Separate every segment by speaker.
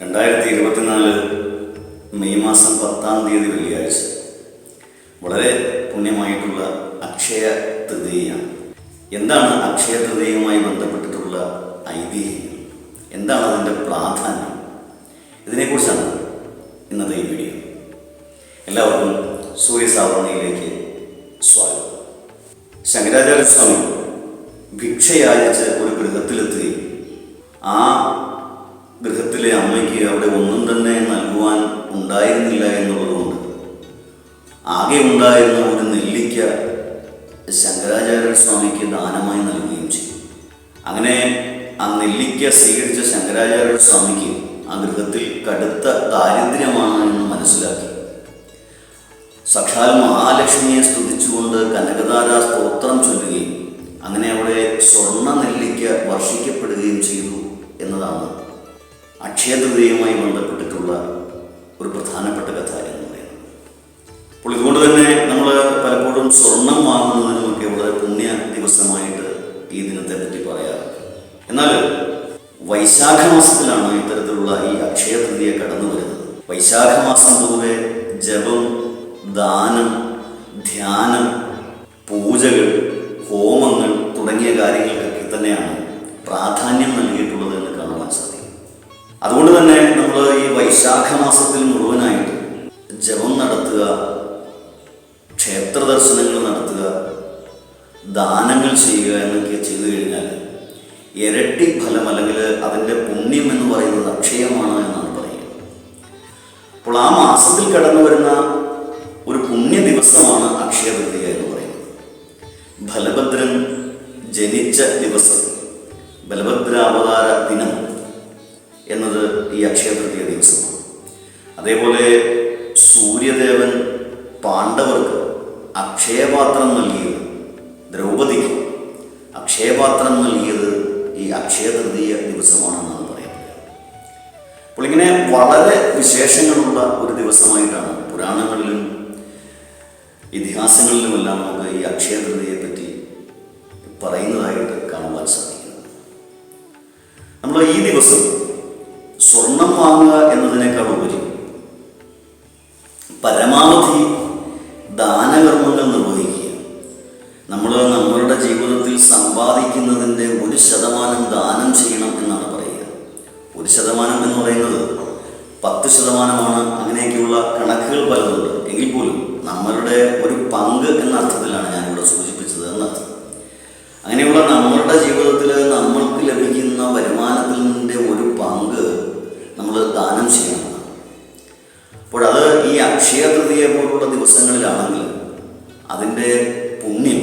Speaker 1: രണ്ടായിരത്തി ഇരുപത്തിനാല് മെയ് മാസം പത്താം തീയതി വെള്ളിയാഴ്ച. വളരെ പുണ്യമായിട്ടുള്ള അക്ഷയ തൃതീയാണ് എന്താണ് അക്ഷയ തൃതീയവുമായി ബന്ധപ്പെട്ടിട്ടുള്ള ഐതിഹ്യം? എന്താണ് അതിന്റെ പ്രാധാന്യം? ഇതിനെക്കുറിച്ചാണ് ഇന്നത്തെ ഈ വീഡിയോ. എല്ലാവർക്കും സൂര്യസാവരണയിലേക്ക് സ്വാഗതം. ശങ്കരാചാര്യ സ്വാമി ഭിക്ഷയാചിച്ച് ഒരു ഗൃഹത്തിലെത്തുകയും ആ ഗൃഹത്തിലെ അവിടെ ഒന്നും തന്നെ നൽകുവാൻ ഉണ്ടായിരുന്നില്ല എന്നുള്ളതുകൊണ്ട്. ആകെ ഉണ്ടായിരുന്ന ഒരു നെല്ലിക്ക ശങ്കരാചാര്യ സ്വാമിക്ക് ദാനമായി നൽകുകയും ചെയ്തു. അങ്ങനെ ആ നെല്ലിക്ക സ്വീകരിച്ച ശങ്കരാചാര്യ സ്വാമിക്ക് ആ ഗൃഹത്തിൽ കടുത്ത ദാരിദ്ര്യമാണ് എന്ന് മനസ്സിലാക്കി. സക്ഷാൽ മഹാലക്ഷ്മിയെ സ്തുതിച്ചുകൊണ്ട് കനകദാര സ്തോത്രം ചൊല്ലുകയും അങ്ങനെ അവിടെ സ്വർണ നെല്ലിക്ക വർഷിക്കപ്പെടുകയും ചെയ്തു. അക്ഷയതൃതയുമായി ബന്ധപ്പെട്ടിട്ടുള്ള ഒരു പ്രധാനപ്പെട്ട കഥ എന്ന് പറയുന്നത്. അപ്പോൾ ഇതുകൊണ്ട് തന്നെ നമ്മൾ പലപ്പോഴും സ്വർണം വാങ്ങുന്നതിനുമൊക്കെ വളരെ പുണ്യ ദിവസമായിട്ട് ഈ ദിനത്തെ പറ്റി പറയാറ് എന്നാൽ വൈശാഖ മാസത്തിലാണ് ഇത്തരത്തിലുള്ള ഈ അക്ഷയതൃതിയെ കടന്നു വരുന്നത്. വൈശാഖ മാസം പൊതുവെ ജപം ദാനം ധ്യാനം പൂജകൾ ഹോമങ്ങൾ തുടങ്ങിയ കാര്യങ്ങൾക്കൊക്കെ തന്നെയാണ് പ്രാധാന്യം സാധിക്കും അതുകൊണ്ട് തന്നെ നമ്മൾ ഈ വൈശാഖ മാസത്തിൽ മുഴുവനായിട്ട് ജപം നടത്തുക ക്ഷേത്ര ദർശനങ്ങൾ നടത്തുക ദാനങ്ങൾ ചെയ്യുക എന്നൊക്കെ ചെയ്തു കഴിഞ്ഞാൽ ഇരട്ടി ഫലം അല്ലെങ്കിൽ അതിന്റെ പുണ്യം എന്ന് പറയുന്നത് അക്ഷയമാണ് എന്നാണ് പറയുക. അപ്പോൾ ആ മാസത്തിൽ കടന്നു വരുന്ന ഒരു പുണ്യ ദിവസമാണ് അക്ഷയ തൃതീയ എന്ന് പറയുന്നത്. ബലഭദ്രൻ ജനിച്ച ദിവസം ബലഭദ്രാവതാര ദിനം. എന്നത് ഈ അക്ഷയ തൃതീയ ദിവസമാണ്. അതേപോലെ സൂര്യദേവൻ പാണ്ഡവർക്ക് അക്ഷയപാത്രം നൽകിയത് ദ്രൗപദിക്ക്. അക്ഷയപാത്രം നൽകിയത് ഈ അക്ഷയ തൃതീയ ദിവസമാണെന്നാണ് പറയുന്നത് അപ്പോൾ ഇങ്ങനെ വളരെ വിശേഷങ്ങളുള്ള ഒരു ദിവസമായിട്ടാണ് പുരാണങ്ങളിലും ഇതിഹാസങ്ങളിലുമെല്ലാം നമുക്ക് ഈ അക്ഷയ തൃതീയെ പറ്റി പറയുന്നതായിട്ട് കാണുവാൻ സാധിക്കുന്നത്. നമ്മൾ ഈ ദിവസം ശതമാനം ദാനം ചെയ്യണം എന്നാണ് പറയുക. ഒരു ശതമാനം എന്ന് പറയുന്നത് പത്ത് ശതമാനമാണ് അങ്ങനെയൊക്കെയുള്ള കണക്കുകൾ പലതുണ്ട്. എങ്കിൽ പോലും നമ്മളുടെ ഒരു പങ്ക് എന്ന അർത്ഥത്തിലാണ് ഞാനിവിടെ സൂചിപ്പിച്ചത് എന്നർത്ഥം. അങ്ങനെയുള്ള നമ്മളുടെ ജീവിതത്തിൽ നമ്മൾക്ക് ലഭിക്കുന്ന വരുമാനത്തിൽ നിന്നിന്റെ ഒരു പങ്ക് നമ്മൾ ദാനം ചെയ്യണം. അപ്പോൾ ഈ അക്ഷയ തൃതീയ പോലുള്ള ദിവസങ്ങളിലാണെങ്കിൽ അതിന്റെ പുണ്യം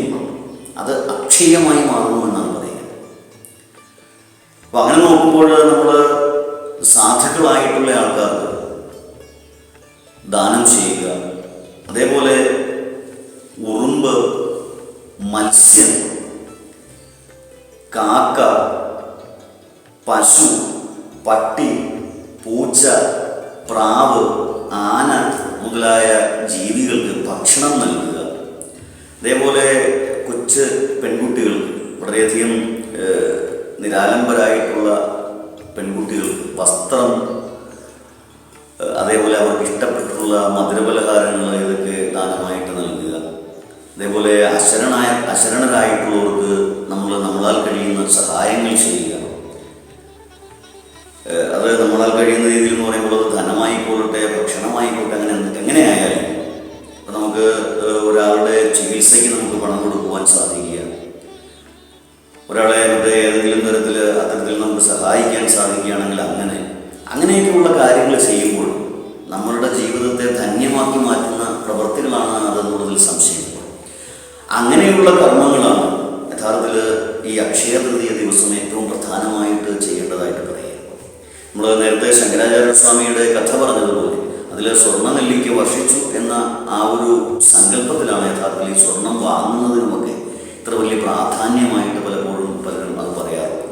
Speaker 1: അത് അക്ഷയമായി മാറുന്നു അപ്പം അങ്ങനെ നോക്കുമ്പോൾ നമ്മൾ സാധുക്കളായിട്ടുള്ള ആൾക്കാർക്ക് ദാനം ചെയ്യുക. അതേപോലെ ഉറുമ്പ് മത്സ്യം കാക്ക പശു പട്ടി പൂച്ച പ്രാവ് ആന മുതലായ ജീവികൾക്ക് ഭക്ഷണം നൽകുക. അതേപോലെ കൊച്ചു പെൺകുട്ടികൾക്ക് വളരെയധികം ചികിത്സയ്ക്ക് നമുക്ക് പണം കൊടുക്കുവാൻ സാധിക്കുക. ഒരാളെ മറ്റേ ഏതെങ്കിലും തരത്തിൽ അത്തരത്തിൽ നമുക്ക് സഹായിക്കാൻ സാധിക്കുകയാണെങ്കിൽ അങ്ങനെ അങ്ങനെയൊക്കെയുള്ള കാര്യങ്ങൾ ചെയ്യുമ്പോൾ നമ്മളുടെ ജീവിതത്തെ ധന്യമാക്കി മാറ്റുന്ന പ്രവൃത്തികളാണ് അതെന്നുള്ളതിൽ സംശയമില്ല അങ്ങനെയുള്ള കർമ്മങ്ങളാണ് യഥാർത്ഥത്തിൽ ഈ അക്ഷയ തൃതീയ ദിവസം ഏറ്റവും പ്രധാനമായിട്ട് ചെയ്യേണ്ടതായിട്ട് പറയുക. നമ്മൾ നേരത്തെ ശങ്കരാചാര്യ സ്വാമിയുടെ കഥ പറഞ്ഞതുപോലെ അതിൽ സ്വർണ നെല്ലിക്ക് വർഷിച്ചു എന്ന ആ ഒരു സങ്കല്പത്തിലാണ് യഥാർത്ഥത്തിൽ ഈ സ്വർണം വാങ്ങുന്നതിനുമൊക്കെ ഇത്ര വലിയ പ്രാധാന്യമായിട്ട് പലപ്പോഴും പലരും അത് പറയാറുണ്ട്.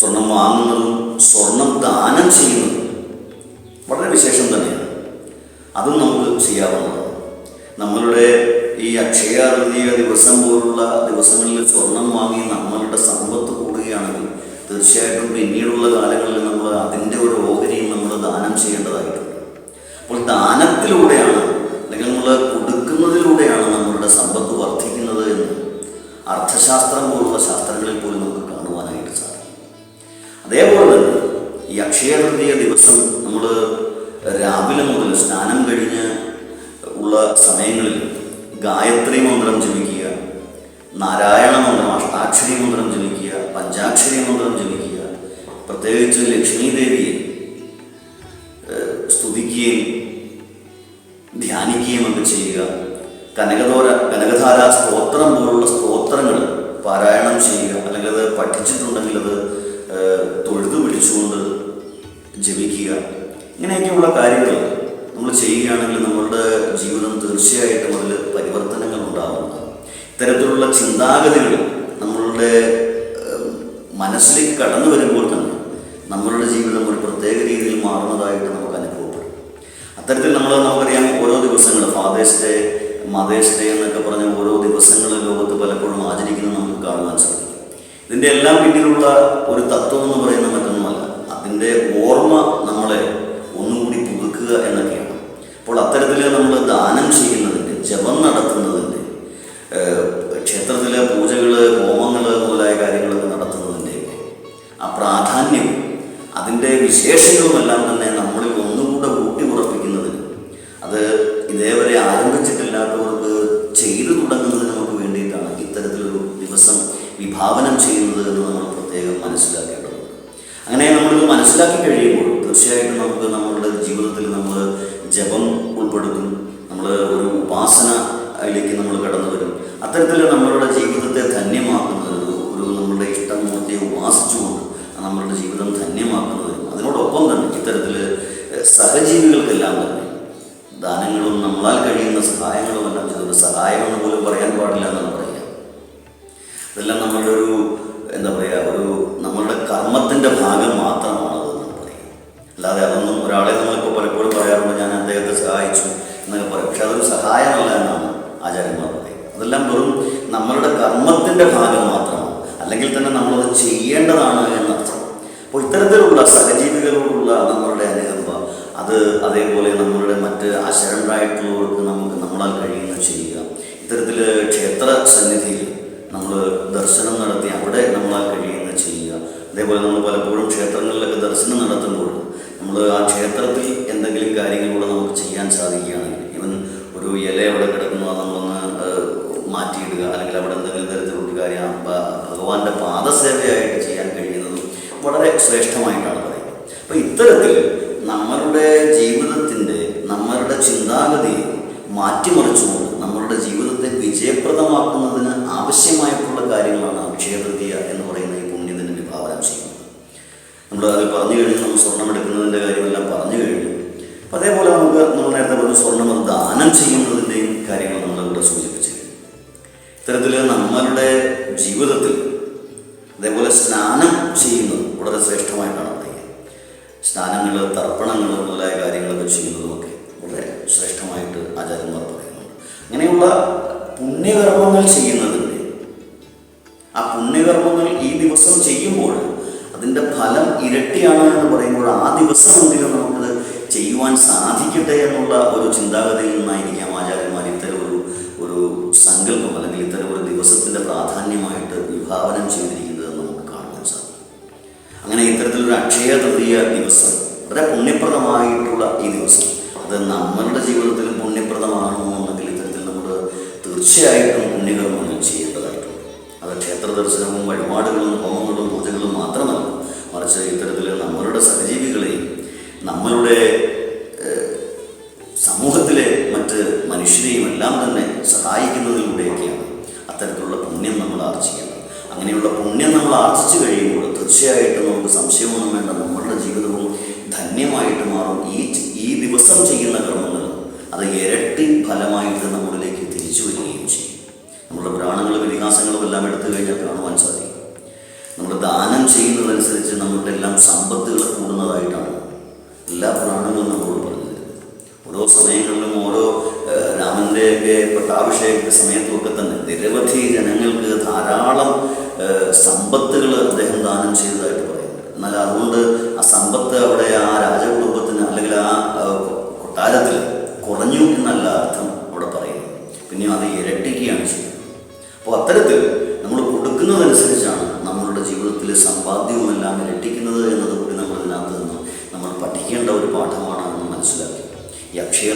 Speaker 1: സ്വർണം വാങ്ങുന്നതും സ്വർണം ദാനം ചെയ്യുന്നതും വളരെ വിശേഷം തന്നെയാണ്. അതും നമുക്ക് ചെയ്യാവുന്നതാണ്. നമ്മളുടെ ഈ അക്ഷയ തൃതീയ ദിവസം പോലുള്ള ദിവസങ്ങളിൽ സ്വർണം വാങ്ങി നമ്മളുടെ സമ്പത്ത് കൂടുകയാണെങ്കിൽ തീർച്ചയായിട്ടും പിന്നീടുള്ള കാലങ്ങളിൽ നമ്മൾ അതിന്റെ ഒരു ഓഹരിയും നമ്മൾ ദാനം ചെയ്യേണ്ടതായിട്ടുണ്ട്. അപ്പോൾ ദാനത്തിലൂടെയാണ് അല്ലെങ്കിൽ നമ്മൾ കൊടുക്കുന്നതിലൂടെയാണ് നമ്മളുടെ സമ്പത്ത് വർദ്ധിക്കുന്നത് എന്ന് അർത്ഥശാസ്ത്രം പോലുള്ള ശാസ്ത്രങ്ങളിൽ പോലും നമുക്ക് കാണുവാനായിട്ട് സാധിക്കും. അതേപോലെ തന്നെ ഈ അക്ഷയ തൃതീയ ദിവസം നമ്മൾ രാവിലെ മുതൽ സ്നാനം കഴിഞ്ഞ് ഉള്ള സമയങ്ങളിൽ ഗായത്രി മന്ത്രം ജപിക്കുക നാരായണ മന്ത്രം അഷ്ടാക്ഷരി മന്ത്രം ജപിക്കുക പഞ്ചാക്ഷരി മന്ത്രം ജപിക്കുക പ്രത്യേകിച്ച് ലക്ഷ്മി കനകതോര കനകധാര സ്തോത്രം പോലുള്ള സ്തോത്രങ്ങൾ പാരായണം ചെയ്യുക അല്ലെങ്കിൽ അത് പഠിച്ചിട്ടുണ്ടെങ്കിൽ അത് തൊഴുതു പിടിച്ചുകൊണ്ട് ജപിക്കുക. ഇങ്ങനെയൊക്കെയുള്ള കാര്യങ്ങൾ നമ്മൾ ചെയ്യുകയാണെങ്കിൽ നമ്മളുടെ ജീവിതം തീർച്ചയായിട്ടും അതിൽ പരിവർത്തനങ്ങൾ ഉണ്ടാവുന്നതാണ് ഇത്തരത്തിലുള്ള ചിന്താഗതികൾ നമ്മളുടെ മനസ്സിലേക്ക് കടന്നു വരുമ്പോൾ തന്നെ നമ്മളുടെ ജീവിതം ഒരു പ്രത്യേക രീതിയിൽ മാറുന്നതായിട്ട് നമുക്ക് അനുഭവപ്പെടും. അത്തരത്തിൽ നമ്മൾ നമുക്കറിയാം ഓരോ ദിവസങ്ങൾ ഫാദേഴ്സ് ഡേ മദേഴ്സ് ഡേ എന്നൊക്കെ പറഞ്ഞ ഓരോ ദിവസങ്ങൾ ലോകത്ത് പലപ്പോഴും ആചരിക്കുന്നത് നമുക്ക് കാണുവാൻ സാധിക്കും. ഇതിന്റെ എല്ലാം പിന്നിലുള്ള ഒരു തത്വം എന്ന് പറയുന്ന മറ്റൊന്നുമല്ല. അതിന്റെ ഓർമ്മ നമ്മളെ ഒന്നുകൂടി പുതുക്കുക എന്നൊക്കെയാണ്. അപ്പോൾ അത്തരത്തിൽ നമ്മൾ ദാനം ചെയ്യുന്നതിന്റെ ജപം നടത്തുന്നതിന്റെ ക്ഷേത്രത്തിലെ പൂജകൾ ഹോമങ്ങൾ മുതലായ കാര്യങ്ങളൊക്കെ നടത്തുന്നതിന്റെയൊക്കെ ആ പ്രാധാന്യം അതിന്റെ വിശേഷങ്ങളുമെല്ലാം മനസ്സിലാക്കി കഴിയുമ്പോൾ തീർച്ചയായിട്ടും നമുക്ക് നമ്മളുടെ ജീവിതത്തിൽ നമ്മൾ ജപം ഉൾപ്പെടുത്തും. നമ്മൾ ഒരു ഉപാസനയിലേക്ക് നമ്മൾ കടന്നു വരും. അത്തരത്തിൽ നമ്മളുടെ ജീവിതത്തെ ധന്യമാക്കുന്നത് ഒരു നമ്മളുടെ ഇഷ്ടമൂർത്തിയെ ഉപാസിച്ചുകൊണ്ട് നമ്മളുടെ ജീവിതം ധന്യമാക്കുന്നത് അതിനോടൊപ്പം തന്നെ ഇത്തരത്തിൽ സഹജീവികൾക്കെല്ലാം സന്നിധിയിൽ നമ്മൾ ദർശനം നടത്തി അവിടെ നമ്മളാൽ കഴിയുന്ന ചെയ്യുക. അതേപോലെ നമ്മൾ പലപ്പോഴും ക്ഷേത്രങ്ങളിലൊക്കെ ദർശനം നടത്തുമ്പോൾ നമ്മൾ ആ ക്ഷേത്രത്തിൽ എന്തെങ്കിലും കാര്യങ്ങളിലൂടെ നമുക്ക് ചെയ്യാൻ സാധിക്കുകയാണെങ്കിൽ ഇവൻ ഒരു ഇല അവിടെ കിടക്കുന്നു അത് നമ്മളൊന്ന് മാറ്റിയിടുക അല്ലെങ്കിൽ അവിടെ എന്തെങ്കിലും തരത്തിലുള്ള കാര്യം ഭഗവാന്റെ പാദസേവയായിട്ട് ചെയ്യാൻ കഴിയുന്നതും വളരെ ശ്രേഷ്ഠമായിട്ടാണ് പറയുന്നത്. അപ്പോൾ ഇത്തരത്തിൽ നമ്മളുടെ ജീവിതത്തിന്റെ നമ്മളുടെ ചിന്താഗതിയെ മാറ്റിമറിച്ചുകൊണ്ട് നമ്മളുടെ ജീവിതത്തെ വിജയപ്രദമാക്കുന്നതിന് ആവശ്യമായിട്ടുള്ള കാര്യങ്ങളാണ് അക്ഷയതൃതീയ എന്ന് പറയുന്ന ഈ പുണ്യദിനം വിഭാവനം ചെയ്യുന്നത്. നമ്മൾ അതിൽ പറഞ്ഞു കഴിഞ്ഞു നമ്മൾ സ്വർണം എടുക്കുന്നതിന്റെ കാര്യമെല്ലാം പറഞ്ഞു കഴിഞ്ഞു. അപ്പം അതേപോലെ നമുക്ക് നമ്മൾ നേരത്തെ പറഞ്ഞു സ്വർണം ദാനം ചെയ്യുന്നതിന്റെയും കാര്യങ്ങൾ നമ്മളിവിടെ സൂചിപ്പിച്ചു. ഇത്തരത്തിൽ നമ്മളുടെ ജീവിതത്തിൽ അതേപോലെ സ്നാനം ചെയ്യുന്നത് വളരെ ശ്രേഷ്ഠമായിട്ടാണ് പറയുക സ്നാനങ്ങൾ തർപ്പണങ്ങൾ മുതലായ കാര്യങ്ങളൊക്കെ ചെയ്യുന്നതുമൊക്കെ വളരെ ശ്രേഷ്ഠമായിട്ട് ആചാര്യന്മാർ പറയുന്നുണ്ട്. അങ്ങനെയുള്ള ഇരട്ടിയാണ് എന്ന് പറയുമ്പോൾ ആ ദിവസമെങ്കിലും നമുക്കത് ചെയ്യുവാൻ സാധിക്കട്ടെ എന്നുള്ള ഒരു ചിന്താഗതിയിൽ നിന്നായിരിക്കാം ആചാര്യന്മാർ ഇത്തരം ഒരു ഒരു സങ്കല്പം അല്ലെങ്കിൽ ഇത്തരം ഒരു ദിവസത്തിന്റെ പ്രാധാന്യമായിട്ട് വിഭാവനം ചെയ്തിരിക്കുന്നത് നമുക്ക് കാണുവാൻ സാധിക്കും. അങ്ങനെ ഇത്തരത്തിലൊരു അക്ഷയ തൃതീയ ദിവസം വളരെ പുണ്യപ്രദമായിട്ടുള്ള ഈ ദിവസം അത് നമ്മളുടെ ജീവിതത്തിലും പുണ്യപ്രദമാണോ എന്നെങ്കിൽ ഇത്തരത്തിൽ നമ്മൾ തീർച്ചയായിട്ടും പുണ്യകർമ്മങ്ങൾ ചെയ്യേണ്ടതായിട്ടുണ്ട്. അത് ക്ഷേത്ര ദർശനവും വഴിപാടുകളും ഹോമങ്ങളും പൂജകളും മാത്രമല്ല മറിച്ച് ഇത്തരത്തിൽ നമ്മളുടെ സഹജീവികളെയും നമ്മളുടെ സമൂഹത്തിലെ മറ്റ് മനുഷ്യരെയും എല്ലാം തന്നെ സഹായിക്കുന്നതിലൂടെയൊക്കെയാണ് അത്തരത്തിലുള്ള പുണ്യം നമ്മൾ ആർജിക്കുന്നത്. അങ്ങനെയുള്ള പുണ്യം നമ്മൾ ആർജിച്ചു കഴിയുമ്പോൾ തീർച്ചയായിട്ടും നമുക്ക് സംശയമൊന്നും വേണ്ട. നമ്മളുടെ ജീവിതവും ധന്യമായിട്ട് മാറും. ഈ ഈ ദിവസം ചെയ്യുന്ന കർമ്മങ്ങൾ അത് ഇരട്ടി ഫലമായിട്ട് നമ്മളിലേക്ക് തിരിച്ചു വരികയും ചെയ്യും. നമ്മുടെ പുരാണങ്ങളും ഇതിഹാസങ്ങളും എല്ലാം എടുത്തു കഴിഞ്ഞാൽ കാണുവാൻ സാധിക്കും. നമ്മൾ ദാനം ചെയ്യുന്നതനുസരിച്ച് നമ്മുടെ എല്ലാം സമ്പത്തുകൾ കൂടുന്നതായിട്ടാണ്. എല്ലാ പുരാണങ്ങളും നമ്മളോട് പറഞ്ഞത്. ഓരോ സമയങ്ങളിലും ഓരോ രാമന്റെയൊക്കെ പട്ടാഭിഷേക സമയത്തുമൊക്കെ തന്നെ നിരവധി ജനങ്ങൾക്ക് ധാരാളം സമ്പത്തുകൾ അദ്ദേഹം ദാനം ചെയ്തതായിട്ട് പറയുന്നുണ്ട് എന്നാൽ അതുകൊണ്ട് ആ സമ്പത്ത് അവിടെ ആ രാജകുടുംബത്തിന് അല്ലെങ്കിൽ ആ കൊട്ടാരത്തിൽ കുറഞ്ഞു എന്നല്ല അർത്ഥം അവിടെ പറയുന്നത്. പിന്നെ അത് ഇരട്ടിക്കുകയാണ് ചെയ്യുന്നത്. അപ്പോൾ അത്തരത്തിൽ നമ്മൾ കൊടുക്കുന്നതനുസരിച്ചാണ് നമ്മളുടെ ജീവിതത്തിൽ സമ്പാദ്യവുമെല്ലാം ഇരട്ടിക്കുന്നത് എന്നത് കൂടി നമ്മൾ ഇതിനകത്ത് നിന്ന് നമ്മൾ പഠിക്കേണ്ട ഒരു പാഠമാണെന്ന് മനസ്സിലാക്കി. ഈ അക്ഷയ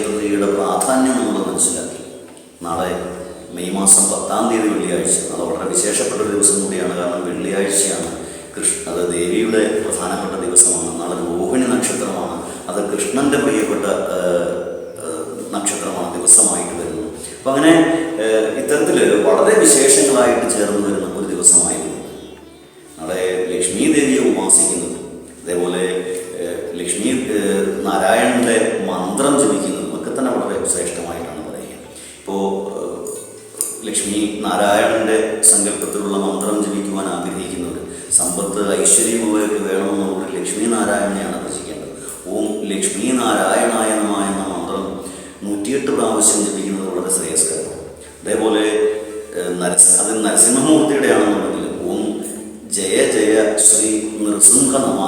Speaker 1: പ്രാധാന്യം നമ്മൾ മനസ്സിലാക്കി. നാളെ മെയ് മാസം പത്താം തീയതി വെള്ളിയാഴ്ച. അത് വളരെ വിശേഷപ്പെട്ട ഒരു ദിവസം കൂടിയാണ്. കാരണം വെള്ളിയാഴ്ചയാണ് കൃഷ്ണ അത് ദേവിയുടെ പ്രധാനപ്പെട്ട ദിവസമാണ്. നാളെ രോഹിണി നക്ഷത്രമാണ്. അത് കൃഷ്ണന്റെ പ്രിയപ്പെട്ട നക്ഷത്രമാണ്. ദിവസമായിട്ട് വരുന്നത് അപ്പം അങ്ങനെ ഇത്തരത്തിൽ വളരെ വിശേഷങ്ങളായിട്ട് ചേർന്ന് വരുന്ന നാരായണന്റെ മന്ത്രം ജപിക്കുന്നത് ഒക്കെ തന്നെ വളരെ ശ്രേഷ്ഠമായിട്ടാണ് പറയുക ഇപ്പോൾ ലക്ഷ്മി നാരായണന്റെ സങ്കല്പത്തിലുള്ള മന്ത്രം ജപിക്കുവാൻ ആഗ്രഹിക്കുന്നവർ സമ്പത്ത് ഐശ്വര്യം ഉപയോഗിക്കുക വേണമെന്നുള്ള ലക്ഷ്മി നാരായണനെയാണ് ഭജിക്കേണ്ടത്. ഓം ലക്ഷ്മി നാരായണായ നമ എന്ന മന്ത്രം നൂറ്റിയെട്ട് പ്രാവശ്യം ജപിക്കുന്നത് വളരെ ശ്രേയസ്കരമാണ്. അതേപോലെ നരസ അത് നരസിംഹമൂർത്തിയുടെ ആണെന്നുണ്ടെങ്കിൽ ഓം ജയ ജയ ശ്രീ നൃസിംഹ നമ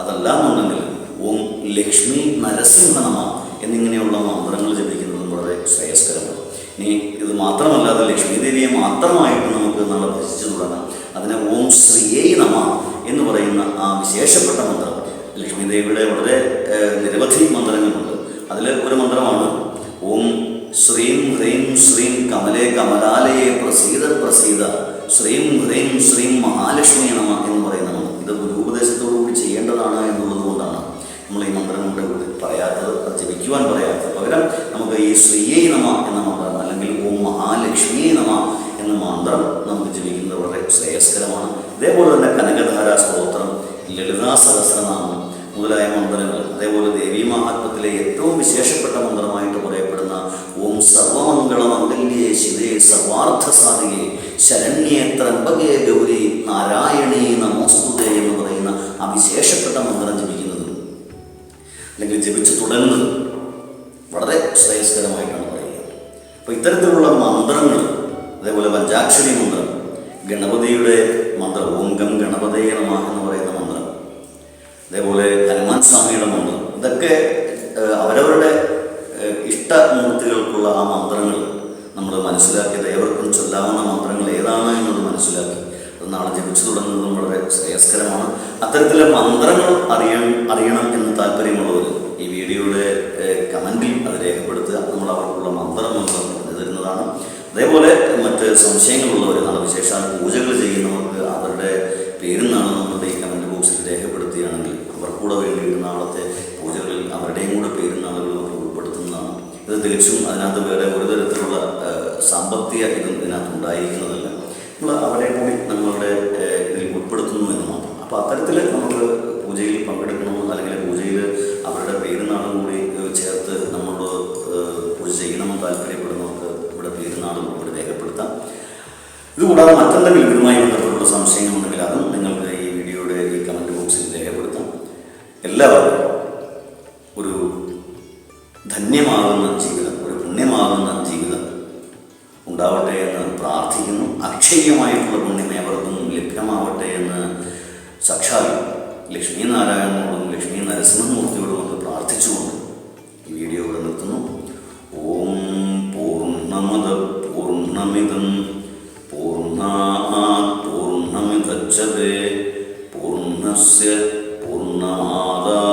Speaker 1: അതല്ല എന്നുണ്ടെങ്കിൽ ഓം ലക്ഷ്മി നരസിംഹനമ എന്നിങ്ങനെയുള്ള മന്ത്രങ്ങൾ ജപിക്കുന്നതും വളരെ ശ്രേയസ്കരമാണ്. ഇനി ഇത് മാത്രമല്ലാതെ ലക്ഷ്മി ദേവിയെ മാത്രമായിട്ട് നമുക്ക് നാളെ ഭജിച്ചു തുടങ്ങാം. അതിനെ ഓം ശ്രീയേ നമ എന്ന് പറയുന്ന ആ വിശേഷപ്പെട്ട മന്ത്രം. ലക്ഷ്മി ദേവിയുടെ വളരെ നിരവധി മന്ത്രങ്ങളുണ്ട്. അതിൽ ഒരു മന്ത്രമാണ് ഓം ശ്രീം ഹ്രീം ശ്രീം കമലേ കമലാലയെ പ്രസീത പ്രസീത ശ്രീം ഹ്രീം ശ്രീം മഹാലക്ഷ്മി നമ എന്ന് പറയുന്ന മന്ത്രം. ഇത് ഗുരുപദേശത്തോടു കൂടി ചെയ്യേണ്ടതാണ് നമ്മൾ ഈ മന്ത്രം നമ്മുടെ കൂടെ പറയാത്തത് ജപിക്കുവാൻ പറയാത്തത് പകരം നമുക്ക് ഈ ശ്രീയേ നമ എന്ന മന്ത്രം അല്ലെങ്കിൽ ഓം മഹാലക്ഷ്മിയേ നമ എന്ന മന്ത്രം നമുക്ക് ജപിക്കുന്നത് വളരെ ശ്രേയസ്കരമാണ്. ഇതേപോലെ തന്നെ കനകധാര സ്തോത്രം ലളിതാ സഹസ്രനാമം മുതലായ മന്ത്രങ്ങൾ അതേപോലെ ദേവീ മഹാത്മത്തിലെ ഏറ്റവും വിശേഷപ്പെട്ട മന്ത്രമായിട്ട് പറയപ്പെടുന്ന ഓം സർവമംഗള മംഗല്യേ ശിവേ സർവാർത്ഥ സാധികെ ശരണ്യേ ത്രംബകേ ഗൗരി നാരായണേ നമോസ്തുതേ എന്ന് പറയുന്ന ആ വിശേഷപ്പെട്ട മന്ത്രം ജപിക്കുന്നത് അല്ലെങ്കിൽ ജപിച്ചു തുടങ്ങുന്നത്. വളരെ ശ്രേയസ്കരമായിട്ടാണ് പറയുന്നത്. അപ്പോൾ ഇത്തരത്തിലുള്ള മന്ത്രങ്ങൾ അതേപോലെ പഞ്ചാക്ഷരി മന്ത്രം ഗണപതിയുടെ മന്ത്രം ഓങ്കം ഗണപതയെ നമ എന്ന് പറയുന്ന മന്ത്രം അതേപോലെ ഹനുമാൻ സ്വാമിയുടെ മന്ത്രം ഇതൊക്കെ അവരവരുടെ ഇഷ്ടമൂർത്തികൾക്കുള്ള ആ മന്ത്രങ്ങൾ നമ്മൾ മനസ്സിലാക്കിയത് ഏവർക്കും ചൊല്ലാവുന്ന മന്ത്രങ്ങൾ ഏതാണ് എന്നത് മനസ്സിലാക്കി. നാളെ ജപിച്ചു തുടങ്ങുന്നതും വളരെ ശ്രേയസ്കരമാണ്. അത്തരത്തിലെ മന്ത്രങ്ങൾ അറിയാൻ അറിയണം എന്ന് താല്പര്യമുള്ളവർ ഈ വീഡിയോയുടെ കമന്റിൽ അത് രേഖപ്പെടുത്തുക. നമ്മൾ അവർക്കുള്ള മന്ത്രം നമ്മൾ പറഞ്ഞു തരുന്നതാണ്. അതേപോലെ മറ്റ് സംശയങ്ങളുള്ളവർ നാളെ വിശേഷാൽ പൂജകൾ ചെയ്യുന്നവർക്ക് അവരുടെ പേരും നമ്മളുടെ ഈ കമന്റ് ബോക്സിൽ രേഖപ്പെടുത്തുകയാണെങ്കിൽ അവർക്കൂടെ വേണ്ടിയിട്ട് നാളത്തെ പൂജകളിൽ അവരുടെയും കൂടെ പേരും നാളുകൾ നമുക്ക് ഉൾപ്പെടുത്തുന്നതാണ്. ഇത് തികച്ചും അതിനകത്ത് വേറെ ഒരു തരത്തിലുള്ള സാമ്പത്തിക ഇതും ഇതിനകത്ത് ഉണ്ടായിരിക്കുന്നതല്ല. അവരെ കൂടി നമ്മളുടെ ഇതിൽ ഉൾപ്പെടുത്തുന്നു എന്ന് മാത്രം. അപ്പോൾ അത്തരത്തിൽ നമുക്ക് പൂജയിൽ പങ്കെടുക്കണമെന്ന് അല്ലെങ്കിൽ പൂജയിൽ അവരുടെ പേരുനാളും കൂടി ചേർത്ത് നമ്മൾ പൂജ ചെയ്യണമെന്ന് താല്പര്യപ്പെടുന്നവർക്ക് ഇവിടെ പേരുനാളും കൂടി രേഖപ്പെടുത്താം. ഇതുകൂടാതെ മറ്റെന്തെങ്കിലും ഇതുമായി ബന്ധപ്പെട്ടുള്ള സംശയങ്ങളുണ്ടെങ്കിൽ അതും നിങ്ങൾക്ക് ഈ വീഡിയോയുടെ ഈ കമന്റ് ബോക്സിൽ രേഖപ്പെടുത്താം. എല്ലാവർക്കും അക്ഷയമായിട്ടുള്ള പുണ്യം ഏവർക്കും ലഭ്യമാവട്ടെ എന്ന് സാക്ഷാൽ ലക്ഷ്മി നാരായണനോടും ലക്ഷ്മി നരസിംഹമൂർത്തിയോടും ഒക്കെ പ്രാർത്ഥിച്ചുകൊണ്ട് ഈ വീഡിയോ ഇവിടെ നിർത്തുന്നു. ഓം പൂർണമത പൂർണമിതം. പൂർണ പൂർണമിതച്ചതേ. പൂർണസ്യ പൂർണമാദായ